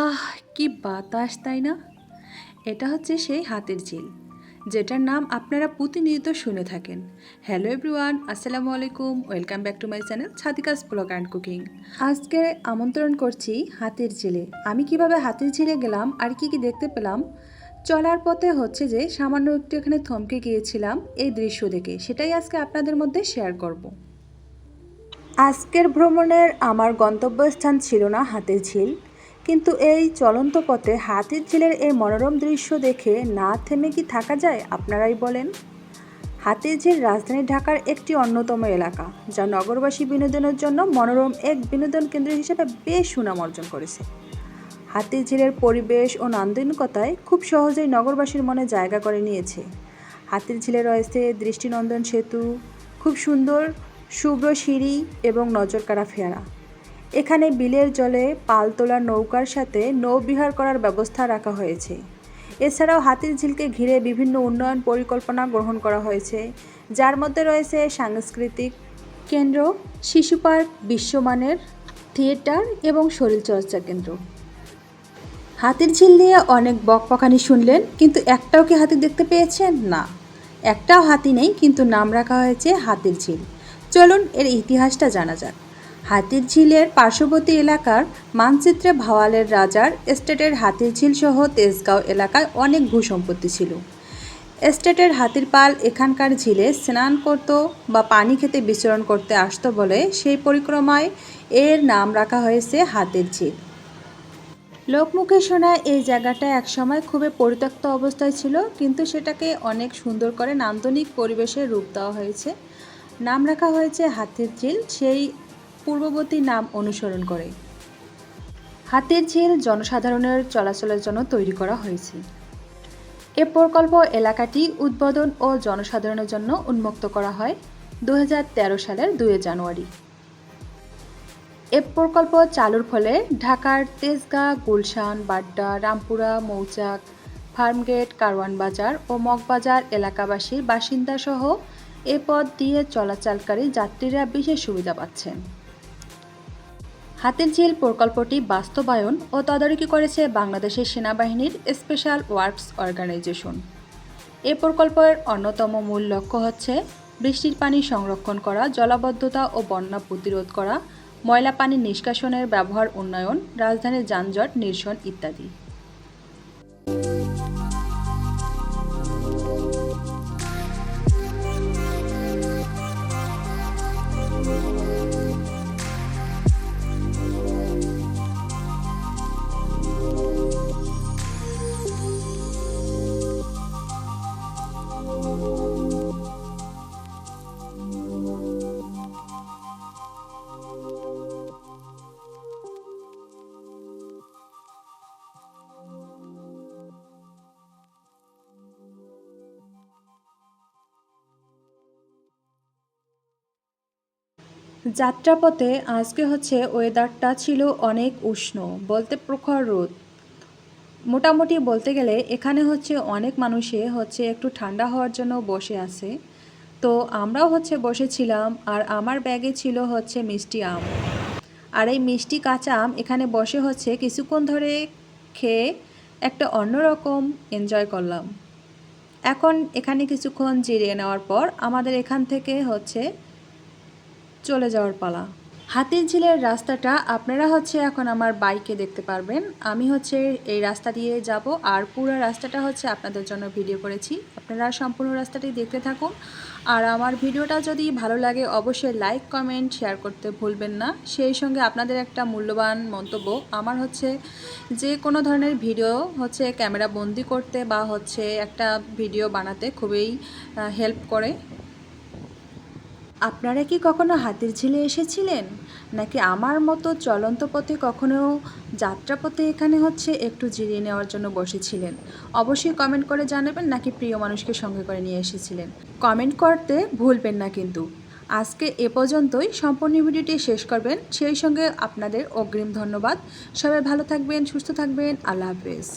আহ, কি বাতাস, তাই না? এটা হচ্ছে সেই হাতের ঝিল, যেটার নাম আপনারা প্রতিনিয়ত শুনে থাকেন। হ্যালো এভরিওয়ান আসসালামু আলাইকুম welcome back to my channel ছাতিকাস blog and cooking আজকে আমন্ত্রণ করছি হাতের ঝিলে। আমি কীভাবে হাতের ঝিলে গেলাম আর কি কি দেখতে পেলাম, চলার পথে হচ্ছে যে সামান্য একটু এখানে থমকে গিয়েছিলাম এই দৃশ্য দেখে। সেটাই আজকে আপনাদের মধ্যে শেয়ার করব। আজকের ভ্রমণের আমার গন্তব্যস্থান ছিল না হাতের ঝিল। কিন্তু এই চলন্ত পথে হাতির ঝিলের এই মনোরম দৃশ্য দেখে না থেমে কি থাকা যায়, আপনারাই বলেন? হাতির ঝিল রাজধানী ঢাকার একটি অন্যতম এলাকা, যা নগরবাসী বিনোদনের জন্য মনোরম এক বিনোদন কেন্দ্র হিসেবে বেশ সুনাম অর্জন করেছে। হাতির ঝিলের পরিবেশ ও নান্দনিকতায় খুব সহজেই নগরবাসীর মনে জায়গা করে নিয়েছে। হাতির ঝিলে রয়েছে দৃষ্টিনন্দন সেতু, খুব সুন্দর, শুভ্র সিঁড়ি এবং নজরকাড়া ফেয়ারা এখানে বিলের জলে পাল তোলা নৌকার সাথে নৌবিহার করার ব্যবস্থা রাখা হয়েছে। এছাড়াও হাতির ঝিলকে ঘিরে বিভিন্ন উন্নয়ন পরিকল্পনা গ্রহণ করা হয়েছে, যার মধ্যে রয়েছে সাংস্কৃতিক কেন্দ্র, শিশু পার্ক, বিশ্বমানের থিয়েটার এবং শরীরচর্চা কেন্দ্র। হাতির ঝিল নিয়ে অনেক বকপকানি শুনলেন, কিন্তু একটাও কি হাতি দেখতে পেয়েছেন? না। একটাও হাতি নেই, কিন্তু নাম রাখা হয়েছে হাতির ঝিল। চলুন এর ইতিহাসটা জানা যাক। হাতির ঝিলের পার্শ্ববর্তী এলাকার মানচিত্রে ভাওয়ালের রাজার এস্টেটের হাতির ঝিল সহ তেজগাঁও এলাকায় অনেক ভূসম্পত্তি ছিল। এস্টেটের হাতির পাল এখানকার ঝিলে স্নান করত বা পানি খেতে বিচরণ করতে আসতো বলে সেই পরিক্রমায় এর নাম রাখা হয়েছে হাতির ঝিল লোকমুখে শোনা এই জায়গাটা একসময় খুবই পরিত্যক্ত অবস্থায় ছিল, কিন্তু সেটাকে অনেক সুন্দর করে নান্দনিক পরিবেশে রূপ দেওয়া হয়েছে। নাম রাখা হয়েছে হাতির ঝিল সেই পূর্ববর্তী নাম অনুসরণ করে। হাতির ঝিল জনসাধারণের চলাচলের জন্য তৈরি করা হয়েছে। এ প্রকল্প এলাকাটি উদ্বোধন ও জনসাধারণের জন্য উন্মুক্ত করা হয় দু হাজার তেরো সালের দুই জানুয়ারি। এ প্রকল্প চালুর ফলে ঢাকার তেজগাঁ, গুলশান, বাড্ডা, রামপুরা, মৌচাক, ফার্মগেট, কারওয়ান বাজার ও মগবাজার এলাকাবাসীর বাসিন্দাসহ এ পথ দিয়ে চলাচলকারী যাত্রীরা বিশেষ সুবিধা পাচ্ছেন। হাতির ঝিল প্রকল্পটি বাস্তবায়ন ও তদারকি করেছে বাংলাদেশের সেনাবাহিনীর স্পেশাল ওয়ার্কস অর্গানাইজেশন। এ প্রকল্পের অন্যতম মূল লক্ষ্য হচ্ছে বৃষ্টির পানি সংরক্ষণ করা, জলাবদ্ধতা ও বন্যা প্রতিরোধ করা, ময়লা পানি নিষ্কাশনের ব্যবহার উন্নয়ন, রাজধানীর যানজট নিরসন ইত্যাদি। যাত্রাপথে আজকে হচ্ছে ওয়েদারটা ছিল অনেক উষ্ণ, বলতে প্রখর রোদ। মোটামুটি বলতে গেলে এখানে হচ্ছে অনেক মানুষে হচ্ছে একটু ঠান্ডা হওয়ার জন্য বসে আছে। তো আমরাও হচ্ছে বসেছিলাম আর আমার ব্যাগে ছিল হচ্ছে মিষ্টি আম। আর এই মিষ্টি কাঁচা আম এখানে বসে হচ্ছে কিছুক্ষণ ধরে খেয়ে একটা অন্যরকম এনজয় করলাম। এখন এখানে কিছুক্ষণ জিরিয়ে নেওয়ার পর আমাদের এখান থেকে হচ্ছে চলে যাওয়ার পালা। হাতির ঝিলের রাস্তাটা আপনারা হচ্ছে এখন আমার বাইকে দেখতে পারবেন। আমি হচ্ছে এই রাস্তা দিয়ে যাব আর পুরো রাস্তাটা হচ্ছে আপনাদের জন্য ভিডিও করেছি। আপনারা সম্পূর্ণ রাস্তাটি দেখতে থাকুন। আর আমার ভিডিওটা যদি ভালো লাগে অবশ্যই লাইক, কমেন্ট, শেয়ার করতে ভুলবেন না। সেই সঙ্গে আপনাদের একটা মূল্যবান মন্তব্য, আমার হচ্ছে যে কোনো ধরনের ভিডিও হচ্ছে ক্যামেরা বন্দি করতে বা হচ্ছে একটা ভিডিও বানাতে খুবই হেল্প করে। আপনারা কি কখনো হাতির ঝিলে এসেছিলেন? নাকি আমার মতো চলন্ত পথে কখনো যাত্রাপথে এখানে হচ্ছে একটু জিরিয়ে নেওয়ার জন্য বসেছিলেন? অবশ্যই কমেন্ট করে জানাবেন নাকি প্রিয় মানুষকে সঙ্গে করে নিয়ে এসেছিলেন? কমেন্ট করতে ভুলবেন না কিন্তু। আজকে এ পর্যন্তই। সম্পূর্ণ ভিডিওটি শেষ করবেন। সেই সঙ্গে আপনাদের অগ্রিম ধন্যবাদ। সবাই ভালো থাকবেন, সুস্থ থাকবেন। আল্লাহ হাফেজ।